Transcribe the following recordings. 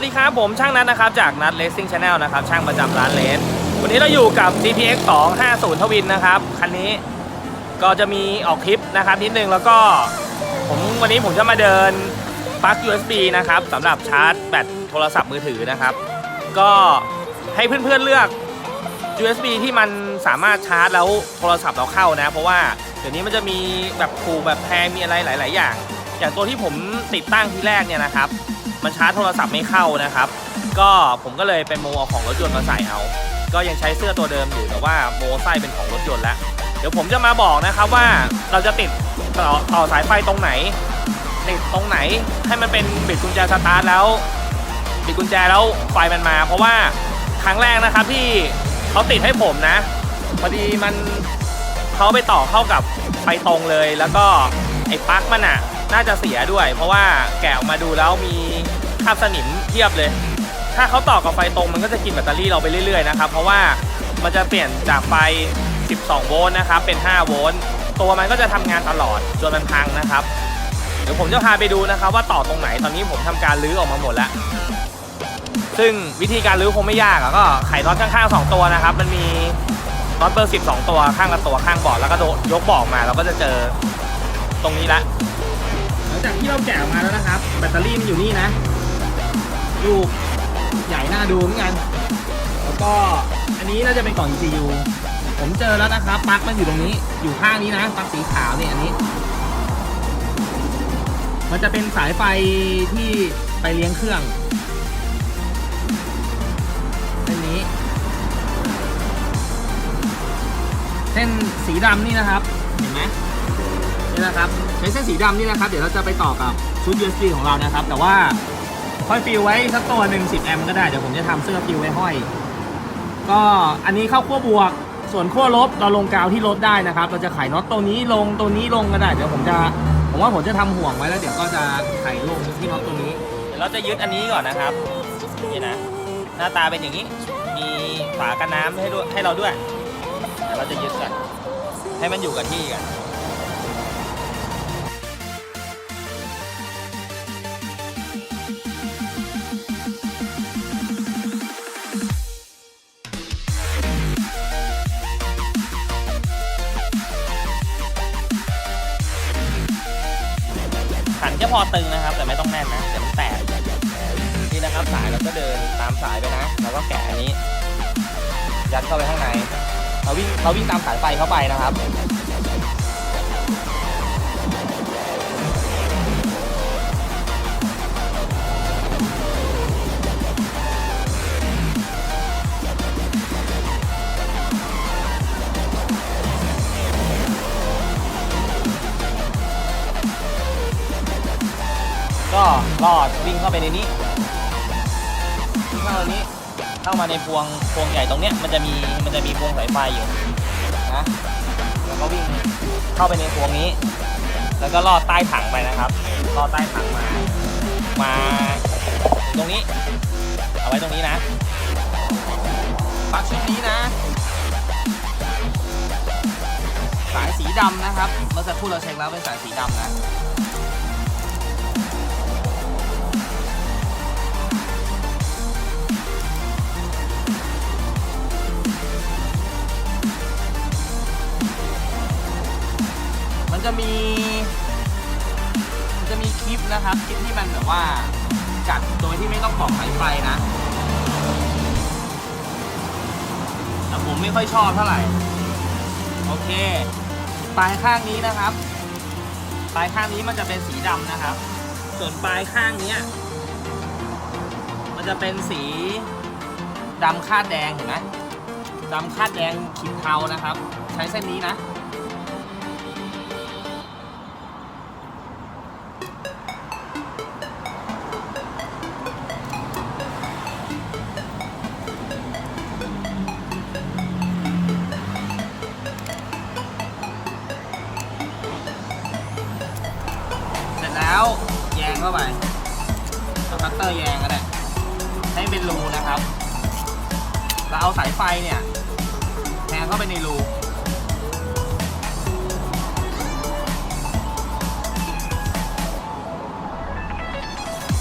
วัสดีครับผมช่างนัดนะครับจากนัดเลสซิ่งชาแนลนะครับช่างประจำร้านเลสวันนี้เราอยู่กับ GPX 250ทวินนะครับคันนี้ก็จะมีออกคลิปนะครับนิดนึงแล้วก็ผมวันนี้ผมจะมาเดินปลั๊ก USB นะครับสำหรับชาร์จแบตโทรศัพท์มือถือนะครับ ก็ให้เพื่อนๆเลือก USB ที่มันสามารถชาร์จแล้วโทรศัพท์เราเข้านะ เพราะว่าเดี๋ยวนี้มันจะมีแบบถูกแบบแพงมีอะไรหลาย ๆ อย่าง อย่างตัวที่ผมติดตั้งที่แรกเนี่ยนะครับ มันชาร์จโทรศัพท์ไม่เข้านะครับ ก็ผมก็เลยเป็นโมเอาของรถยนต์มาใส่เอา ก็ยังใช้เสื้อตัวเดิมอยู่แต่ว่าโมไส้เป็นของรถยนต์แล้ว เดี๋ยวผมจะมาบอกนะครับว่าเราจะติดต่อต่อสายไฟตรงไหน ติดตรงไหนให้มันเป็นบิดกุญแจสตาร์ทแล้วบิดกุญแจแล้วไฟมันมา เพราะว่าครั้งแรกนะครับที่เขาติดให้ผมนะพอดีมันเขาไปต่อเข้ากับไฟตรงเลย แล้วก็ไอ้ปลั๊กมันอะ น่าจะเสียด้วย เพราะว่าแกะออกมาดูแล้วมี คาบสนิมเทียบเลย ถ้าเขาต่อกับไฟตรงมันก็จะกินแบตเตอรี่เราไปเรื่อยๆนะครับ เพราะว่ามันจะเปลี่ยนจากไฟ 12 โวลต์นะครับ เป็น 5 โวลต์ ตัวมันก็จะทำงานตลอดจนมันพังนะครับ เดี๋ยวผมจะพาไปดูนะครับว่าต่อตรงไหน ตอนนี้ผมทำการรื้อออกมาหมดแล้ว ซึ่งวิธีการรื้อคงไม่ยากอะก็ไขน็อตข้างๆ 2 ตัวนะครับ มันมีน็อตเบอร์12 ตัวข้างละตัวข้างเบาะแล้วก็โยกบออกมาเราก็จะเจอตรงนี้ละ หลังจากที่เราแกะออกมาแล้วนะครับ แบตเตอรี่มันอยู่นี่นะ ลูกใหญ่น่าดูเหมือนกัน แล้วก็อันนี้น่าจะเป็นกล่อง ECU ผมเจอแล้วนะครับปลั๊กมันอยู่ตรงนี้ อยู่ข้างนี้นะปลั๊กสีขาวเนี่ยอันนี้ มันจะเป็นสายไฟที่ไปเลี้ยงเครื่องเส้นนี้เส้นสีดำนี่นะครับ เห็นไหมนี่นะครับ ใช้เส้นสีดำนี่นะครับ เดี๋ยวเราจะไปต่อกับชุด USB ของเรานะครับ แต่ว่า ห้อยฟิวไว้สักตัวหนึ่ง10 แอมป์ก็ได้ เดี๋ยวผมจะทำเสื้อฟิวไว้ห้อย ก็อันนี้เข้าขั้วบวก ส่วนขั้วลบเราลงกาวที่รถได้นะครับ เราจะไขน็อตตัวนี้ลงตัวนี้ลงก็ได้ เดี๋ยวผมจะผมว่าผมจะทำห่วงไว้แล้ว เดี๋ยวก็จะไขลงที่น็อตตัวนี้ เดี๋ยวเราจะยึดอันนี้ก่อนนะครับนี่นะ หน้าตาเป็นอย่างนี้ มีฝากันน้ำให้ด้วยให้เราด้วยเดี๋ยวเราจะยึดกันให้มันอยู่กับที่กัน พอตึงนะครับ แต่ไม่ต้องแน่นนะเดี๋ยวมันแตกนี่นะครับสายเราก็เดินตามสายไปนะแล้วก็แกะอันนี้ ยัดเข้าไปข้างในเราวิ่งเราวิ่งตามสายไฟเข้าไปนะครับ รอดวิ่งเข้าไปในนี้วิ่งเข้าในนี้ เข้ามาในพวงพวงใหญ่ตรงเนี้ยมันจะมีมันจะมีพวงสายไฟอยู่นะแล้วก็วิ่งเข้าไปในพวงนี้ แล้วก็ลอดใต้ถังไปนะครับลอดใต้ถังมา มาตรงนี้ เอาไว้ตรงนี้นะปลั๊กชุดนี้นะ สายสีดำนะครับ เมื่อสักครู่เราเช็คแล้วเป็นสายสีดำนะ จะมีมันจะมีคลิปนะครับ คลิปที่มันแบบว่าจัดโดยที่ไม่ต้องปอกสายไฟนะแต่ผมไม่ค่อยชอบเท่าไหร่ โอเค ปลายข้างนี้นะครับ ปลายข้างนี้มันจะเป็นสีดำนะครับ ส่วนปลายข้างนี้มันจะเป็นสีดำคาดแดงเห็นไหมดำคาดแดงขีดเทานะครับ ใช้เส้นนี้นะ แล้วแยงเข้าไปเอาคัตเตอร์แยงก็ได้ให้เป็นรูนะครับเราเอาสายไฟเนี่ยแทงเข้าไปในรู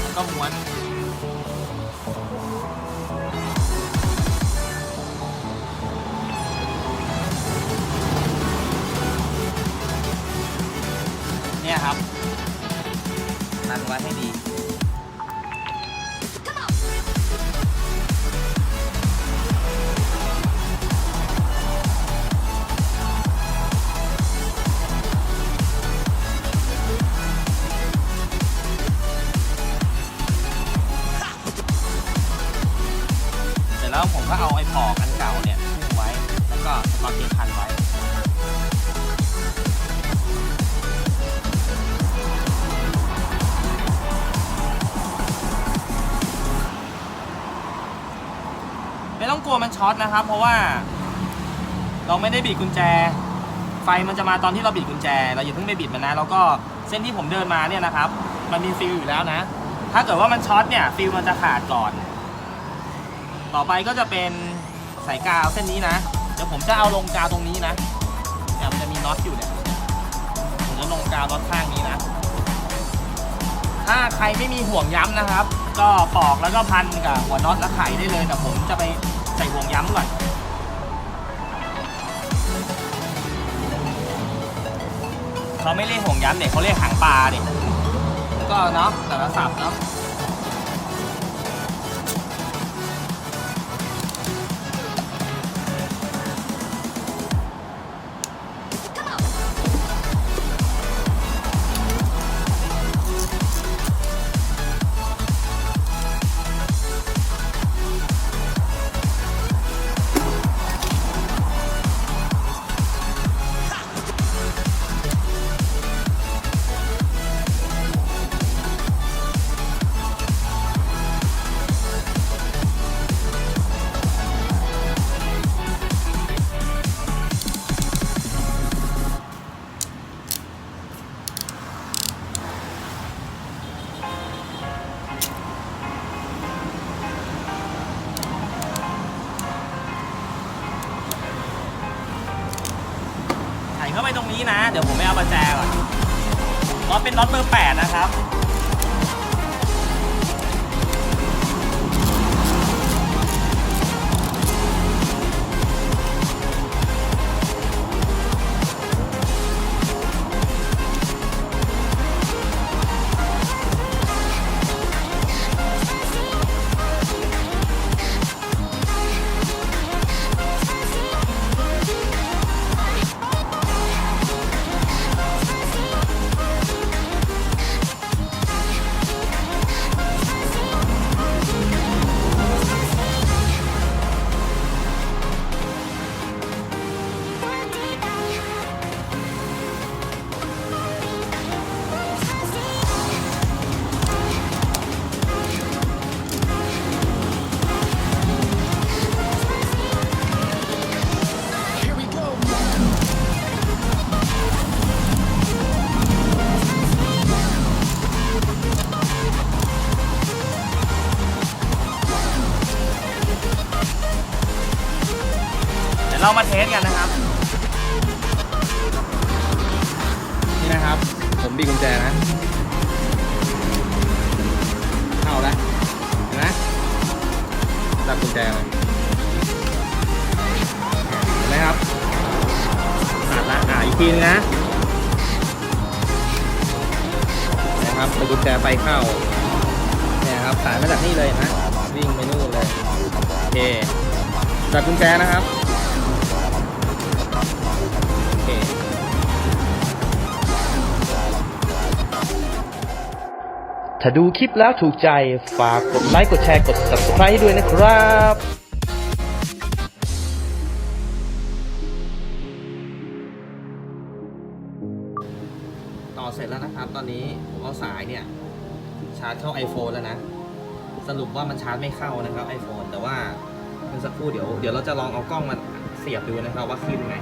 แล้วก็ม้วน ช็อตนะครับ เพราะว่า เราไม่ได้บิดกุญแจ ไฟมันจะมาตอนที่เราบิดกุญแจ เราอย่าเพิ่งไปบิดมันนะแล้วก็เส้นที่ผมเดินมาเนี่ยนะครับ มันมีฟิลอยู่แล้วนะ ถ้าเกิดว่ามันช็อตเนี่ยฟิลมันจะขาดก่อน ต่อไปก็จะเป็นสายกาวเส้นนี้นะเดี๋ยวผมจะเอาลงกาวตรงนี้นะเนี่ยมันจะมีน็อตอยู่เนี่ยผมจะลงกาวน็อตข้างนี้นะ ถ้าใครไม่มีห่วงย้ำนะครับ ก็ปอกแล้วก็พันกับหัวน็อตแล้วไขได้เลยแต่ผมจะไป ใส่ห่วงย้ำก่อนเขาไม่เรียกห่วงย้ำเนี่ยเขาเรียกหางปลาเนี่ยก็เนาะแต่ละสับเนาะ เข้าไปตรงนี้นะ เดี๋ยวผมไปเอาประแจก่อนรถเป็นรถเบอร์แปดนะครับ เรามาเทสกันนะครับ นี่นะครับ ผมบีบกุญแจนะ เข้าแล้วเห็นไหมจับกุญแจเลยเห็นไหมครับขาดละอ่าอีกทีนึงนะนะครับเป็นกุญแจไฟเข้าเนี่ยครับสายมาจากนี่เลยนะวิ่งไปนู่นเลยโอเคจับกุญแจนะครับ ถ้าดูคลิปแล้วถูกใจฝากกดไลค์กดแชร์กด subscribe ให้ด้วยนะครับต่อเสร็จแล้วนะครับ ตอนนี้ผมเอาสายเนี่ย ชาร์จเข้า iPhone แล้วนะ สรุปว่ามันชาร์จไม่เข้านะครับ iPhone แต่ว่าเมื่อสักครู่เดี๋ยวเดี๋ยวเราจะลองเอากล้องมาเสียบดูนะครับว่าขึ้นไหม